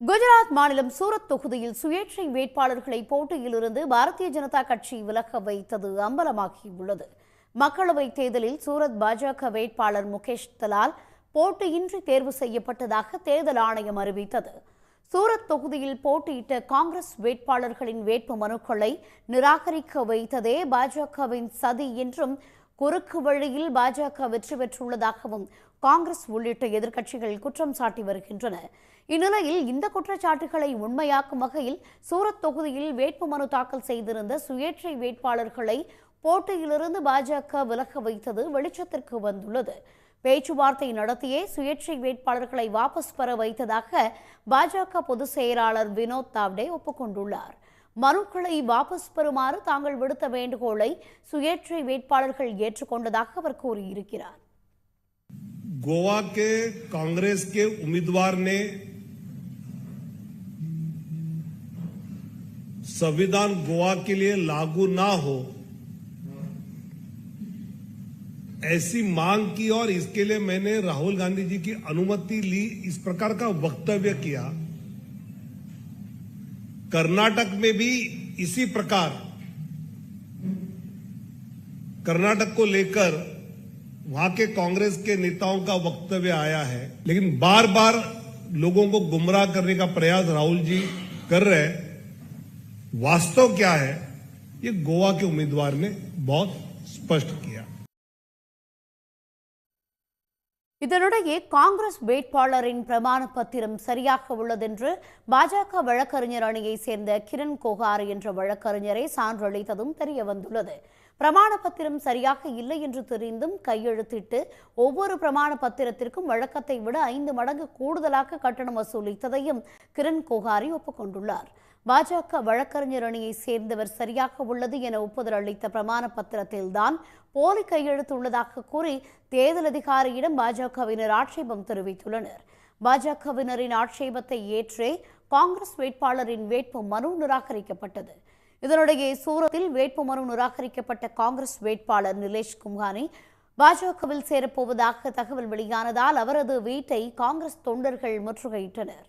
குஜராத் மாநிலம் சூரத் தொகுதியில் சுயேட்சை வேட்பாளர்களை போட்டியிலிருந்து பாரதிய ஜனதா கட்சி விலக வைத்தது அம்பலமாகியுள்ளது. மக்களவைத் தேர்தலில் சூரத் பாஜக வேட்பாளர் முகேஷ் தலால் போட்டியின்றி தேர்வு செய்யப்பட்டதாக தேர்தல் ஆணையம் அறிவித்தது. சூரத் தொகுதியில் போட்டியிட்ட காங்கிரஸ் வேட்பாளர்களின் வேட்பு மனுக்களை நிராகரிக்க வைத்ததே பாஜகவின் சதி என்றும் குறுக்கு வழியில் பாஜக வெற்றி பெற்றுள்ளதாகவும் காங்கிரஸ் உள்ளிட்ட எதிர்க்கட்சிகள் குற்றம் சாட்டி வருகின்றன. இந்நிலையில் இந்த குற்றச்சாட்டுகளை உண்மையாக்கும் வகையில் சூரத் தொகுதியில் வேட்புமனு தாக்கல் செய்திருந்த சுயேட்சை வேட்பாளர்களை போட்டியிலிருந்து பாஜக விலக வைத்தது வெளிச்சத்திற்கு வந்துள்ளது. பேச்சுவார்த்தை நடத்தியே சுயேட்சை வேட்பாளர்களை வாபஸ் பெற வைத்ததாக பாஜக பொதுச் செயலாளர் வினோத் தாவ்டே ஒப்புக்கொண்டுள்ளார். மனுக்களை வாபஸ் பெறுமாறு தாங்கள் விடுத்த வேண்டுகோளை சுயேட்சை வேட்பாளர்கள் ஏற்றுக்கொண்டதாக அவர் கூறியிருக்கிறார் गोवा के कांग्रेस के उम्मीदवार ने संविधान गोवा के लिए लागू ना हो ऐसी मांग की और इसके लिए मैंने राहुल गांधी जी की अनुमति ली इस प्रकार का वक्तव्य किया कर्नाटक में भी इसी प्रकार कर्नाटक को लेकर वहाँ के कांग्रेस के नेताओं का वक्तव्य आया है, लेकिन बार बार लोगों को गुमराह करने का प्रयास राहुल जी कर रहे हैं। वास्तव क्या है? ये गोवा के उम्मीदवार ने बहुत स्पष्ट किया। இதனிடையே காங்கிரஸ் வேட்பாளரின் பிரமாண பத்திரம் சரியாக உள்ளதென்று பாஜக வழக்கறிஞர் அணியைச் சேர்ந்த கிரண் கோகார் என்ற வழக்கறிஞரை சான்றளித்ததும் தெரிய வந்துள்ளது பிரமாண பத்திரம் சரியாக இல்லை என்று தெரிந்தும் கையெழுத்திட்டு ஒவ்வொரு பிரமாண பத்திரத்திற்கும் வழக்கத்தை விட ஐந்து மடங்கு கூடுதலாக கட்டணம் வசூலித்ததையும் கிரண் கோகாரி ஒப்புக்கொண்டுள்ளார். பாஜக வழக்கறிஞர் அணியைச் சேர்ந்தவர் சரியாக உள்ளது என ஒப்புதல் அளித்த பிரமாண பத்திரத்தில்தான் போலி கையெழுத்து உள்ளதாக கூறி தேர்தல் அதிகாரியிடம் பாஜகவினர் ஆட்சேபம் தெரிவித்துள்ளனர். பாஜகவினரின் ஆட்சேபத்தை ஏற்றே காங்கிரஸ் வேட்பாளரின் வேட்பு மனு நிராகரிக்கப்பட்டது. இதனிடையே சூரத்தில் வேட்புமனு நிராகரிக்கப்பட்ட காங்கிரஸ் வேட்பாளர் நிலேஷ் கும்ஹானி பாஜகவில் சேரப்போவதாக தகவல் வெளியானதால் அவரது வீட்டை காங்கிரஸ் தொண்டர்கள் முற்றுகையிட்டனர்.